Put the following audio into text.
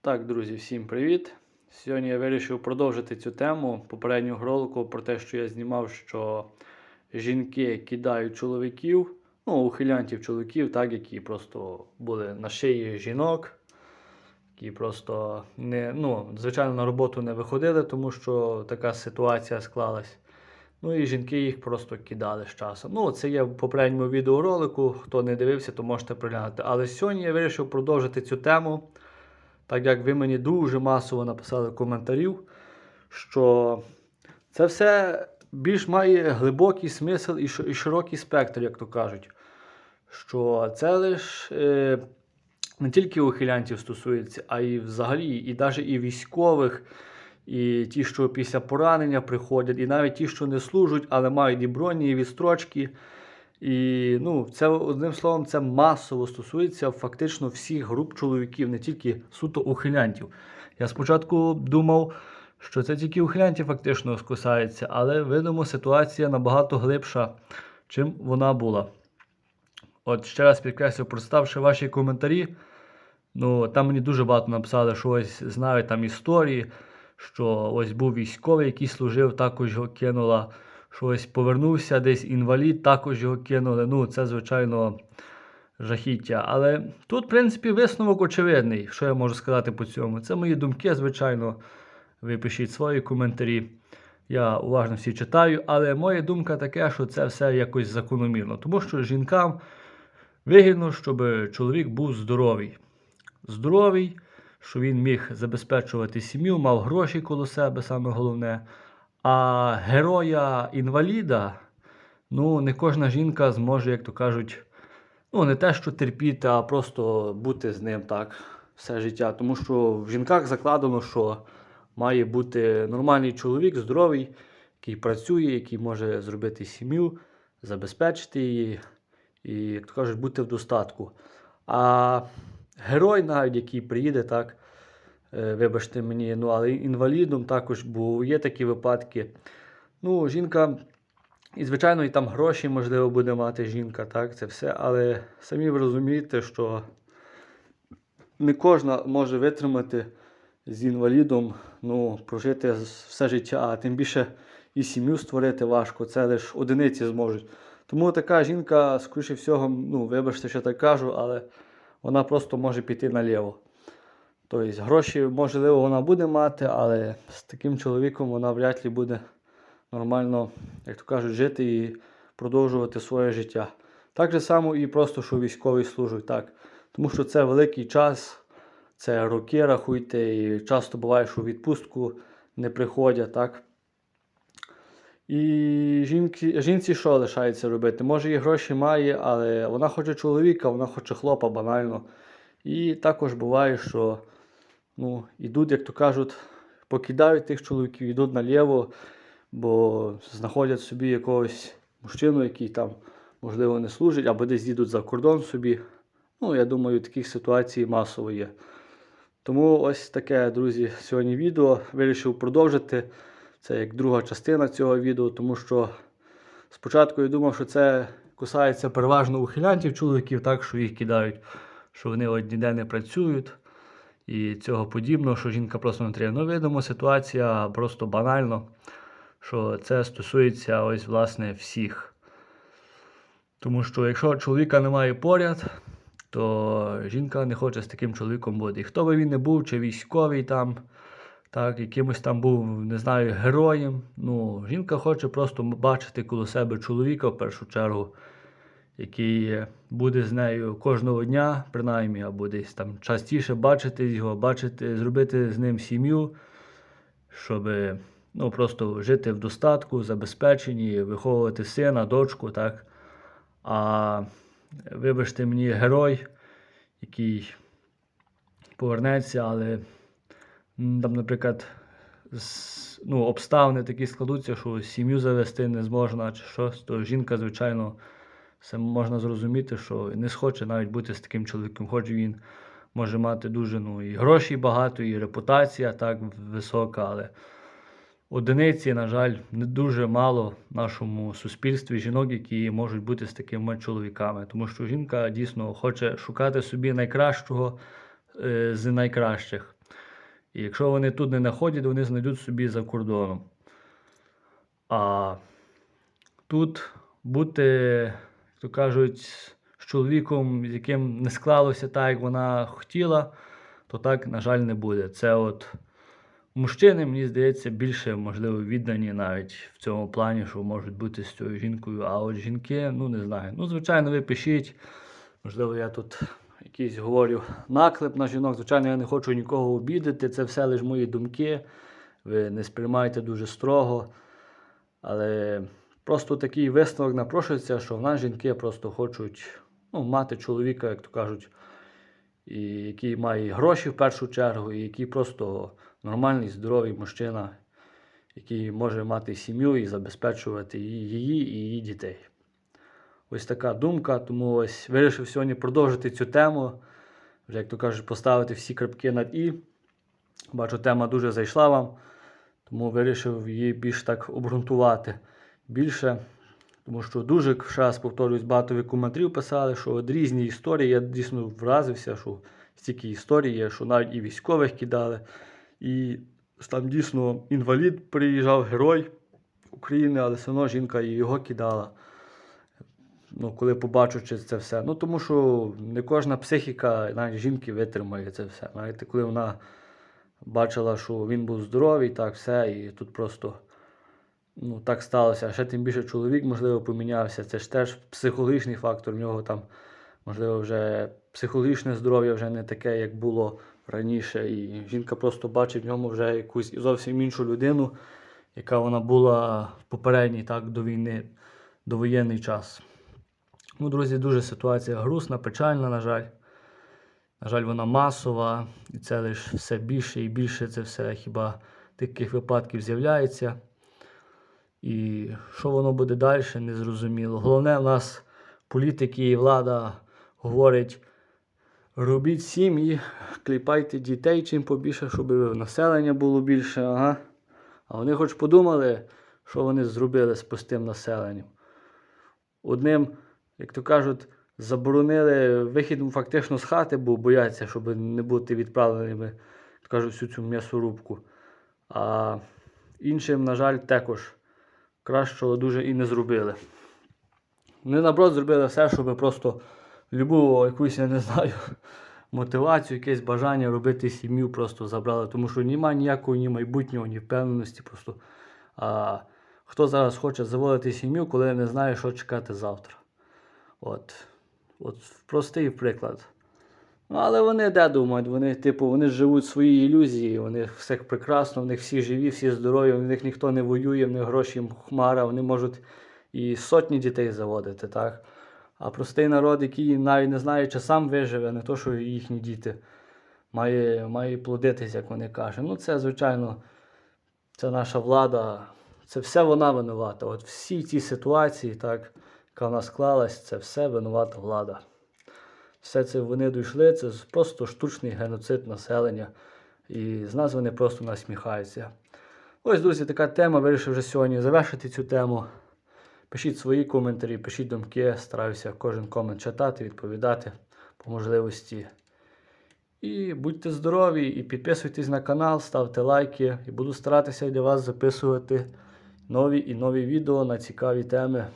Так, друзі, всім привіт! Сьогодні я вирішив продовжити цю тему попереднього ролику про те, що я знімав, що жінки кидають чоловіків, ну, ухилянтів чоловіків, так, які просто були на шиї жінок, які просто не, ну, звичайно, на роботу не виходили, тому що така ситуація склалась. Ну і жінки їх просто кидали з часом. Ну, це є в попередньому відеоролику. Хто не дивився, то можете приглянути. Але сьогодні я вирішив продовжити цю тему. Так як ви мені дуже масово написали коментарів, що це все більш має глибокий смисл і широкий спектр, як то кажуть. Що це лише е, не тільки ухилянтів стосується, а й взагалі, і навіть і військових, і ті, що після поранення приходять, і навіть ті, що не служать, але мають і броні, і відстрочки. І ну, це одним словом, це масово стосується фактично всіх груп чоловіків, не тільки суто ухилянтів. Я спочатку думав, що це тільки ухилянтів фактично скусається, але видимо, ситуація набагато глибша, чим вона була. От ще раз підкреслю, прочитавши ваші коментарі, ну там мені дуже багато написали, що ось знають там історії, що ось був військовий, який служив, також його кинула що ось повернувся десь інвалід, також його кинули. Ну, це, звичайно, жахіття. Але тут, в принципі, висновок очевидний, що я можу сказати по цьому. Це мої думки, звичайно. Ви пишіть свої коментарі. Я уважно всі читаю, але моя думка така, що це все якось закономірно. Тому що жінкам вигідно, щоб чоловік був здоровий. Здоровий, що він міг забезпечувати сім'ю, мав гроші коло себе, саме головне. А героя-інваліда, ну, не кожна жінка зможе, як то кажуть, ну, не те, що терпіти, а просто бути з ним так все життя. Тому що в жінках закладено, що має бути нормальний чоловік, здоровий, який працює, який може зробити сім'ю, забезпечити її і, як то кажуть, бути в достатку. А герой, навіть який приїде, так. Е, Вибачте мені, ну але інвалідом також, бо є такі випадки. Ну, жінка, і звичайно, і там гроші, можливо, буде мати жінка, так, це все. Але самі ви розумієте, що не кожна може витримати з інвалідом, ну, прожити все життя, а тим більше і сім'ю створити важко, це лише одиниці зможуть. Тому така жінка, скоріше всього, ну, вибачте, що так кажу, але вона просто може піти наліво. Тобто гроші, можливо, вона буде мати, але з таким чоловіком вона вряд ли буде нормально, як то кажуть, жити і продовжувати своє життя. Так же само і просто, що військовий служить, так. Тому що це великий час, це роки, рахуйте, і часто буває, що відпустку не приходять, так. І жінки, жінці що лишається робити? Може, і гроші має, але вона хоче чоловіка, вона хоче хлопа банально. І також буває, що ну, ідуть, як то кажуть, покидають тих чоловіків, йдуть наліво, бо знаходять собі якогось мужчину, який там, можливо, не служить, або десь їдуть за кордон собі. Ну, я думаю, таких ситуацій масово є. Тому ось таке, друзі, сьогодні відео. Вирішив продовжити. Це як друга частина цього відео, тому що спочатку я думав, що це кусається переважно ухилянтів чоловіків, так, що їх кидають, що вони от ніде не працюють і цього подібного, що жінка просто не треба. Ну, видимо, ситуація просто банально, що це стосується ось, власне, всіх. Тому що якщо чоловіка немає поряд, то жінка не хоче з таким чоловіком бути. І хто би він не був, чи військовий там, так, якимось там був, не знаю, героєм. Ну, жінка хоче просто бачити коло себе чоловіка в першу чергу, який буде з нею кожного дня, принаймні, або десь там частіше бачити його, бачити, зробити з ним сім'ю, щоб ну, просто жити в достатку, забезпеченні, виховувати сина, дочку, так. А вибачте мені, герой, який повернеться, але там, наприклад, ну, обставини такі складуться, що сім'ю завести не зможна чи щось, то жінка, звичайно, все можна зрозуміти, що не схоче навіть бути з таким чоловіком, хоч він може мати дуже ну, і грошей багато, і репутація так висока, але одиниці, на жаль, не дуже мало в нашому суспільстві жінок, які можуть бути з такими чоловіками. Тому що жінка дійсно хоче шукати собі найкращого е, з найкращих. І якщо вони тут не знаходять, вони знайдуть собі за кордоном. А тут бути, то кажуть, з чоловіком, з яким не склалося так, як вона хотіла, то так, на жаль, не буде. Це от мужчини, мені здається, більше, можливо, віддані навіть в цьому плані, що можуть бути з цією жінкою. А от жінки, ну не знаю. Ну, звичайно, ви пишіть. Можливо, я тут якийсь говорю наклеп на жінок. Звичайно, я не хочу нікого обідати. Це все лише мої думки. Ви не сприймайте дуже строго. Але просто такий висновок напрошується, що в нас жінки просто хочуть ну, мати чоловіка, як то кажуть, і який має гроші в першу чергу, і який просто нормальний, здоровий мужчина, який може мати сім'ю і забезпечувати її, і її дітей. Ось така думка, тому ось вирішив сьогодні продовжити цю тему. Вже, як то кажуть, поставити всі крапки над І. Бачу, тема дуже зайшла вам, тому вирішив її більш так обґрунтувати більше. Тому що дуже ще раз повторюсь, багато коментарів писали, що от різні історії. Я дійсно вразився, що стільки історій є, що навіть і військових кидали. І там дійсно інвалід приїжджав, герой України, але все одно жінка і його кидала. Ну, коли побачучи це все. Ну, тому що не кожна психіка навіть жінки витримає це все. Знаєте, коли вона бачила, що він був здоровий, так все, і тут просто ну, так сталося. Ще тим більше чоловік, можливо, помінявся. Це ж теж психологічний фактор. В нього там, можливо, вже психологічне здоров'я вже не таке, як було раніше. І жінка просто бачить в ньому вже якусь зовсім іншу людину, яка вона була в попередній так, до війни, довоєнний час. Ну, друзі, дуже ситуація грустна, печальна, на жаль. На жаль, вона масова, і це лише все більше і більше це все хіба таких випадків з'являється. І що воно буде далі, не зрозуміло. Головне, в нас політики і влада говорить: робіть сім'ї, кліпайте дітей чим побільше, щоб населення було більше. Ага. А вони хоч подумали, що вони зробили з простим населенням. Одним, як то кажуть, заборонили вихід фактично з хати, бо бояться, щоб не бути відправленими, як кажуть, всю цю м'ясорубку. А іншим, на жаль, також кращого дуже і не зробили. Вони наоборот зробили все, щоб просто любу якусь, я не знаю, мотивацію, якесь бажання робити сім'ю просто забрали. Тому що немає ніякого ні майбутнього, ні впевненості. Просто. А хто зараз хоче заводити сім'ю, коли не знає, що чекати завтра. От. От простий приклад. Ну, але вони де думають? Вони, типу, вони живуть свої ілюзії, у них все прекрасно, в них всі живі, всі здорові, в них ніхто не воює, в них гроші їм хмара, вони можуть і сотні дітей заводити, так? А простий народ, який навіть не знає, чи сам виживе, не то, що їхні діти, має, має плодитись, як вони кажуть. Ну, це, звичайно, це наша влада, це все вона винувата. От всі ці ситуації, так, яка в нас склалась, це все винувата влада. Все це вони дійшли, це просто штучний геноцид населення. І з нас вони просто насміхаються. Ось, друзі, така тема. Вирішив вже сьогодні завершити цю тему. Пишіть свої коментарі, пишіть думки, стараюся кожен комент читати, відповідати по можливості. І будьте здорові, і підписуйтесь на канал, ставте лайки. І буду старатися для вас записувати нові і нові відео на цікаві теми.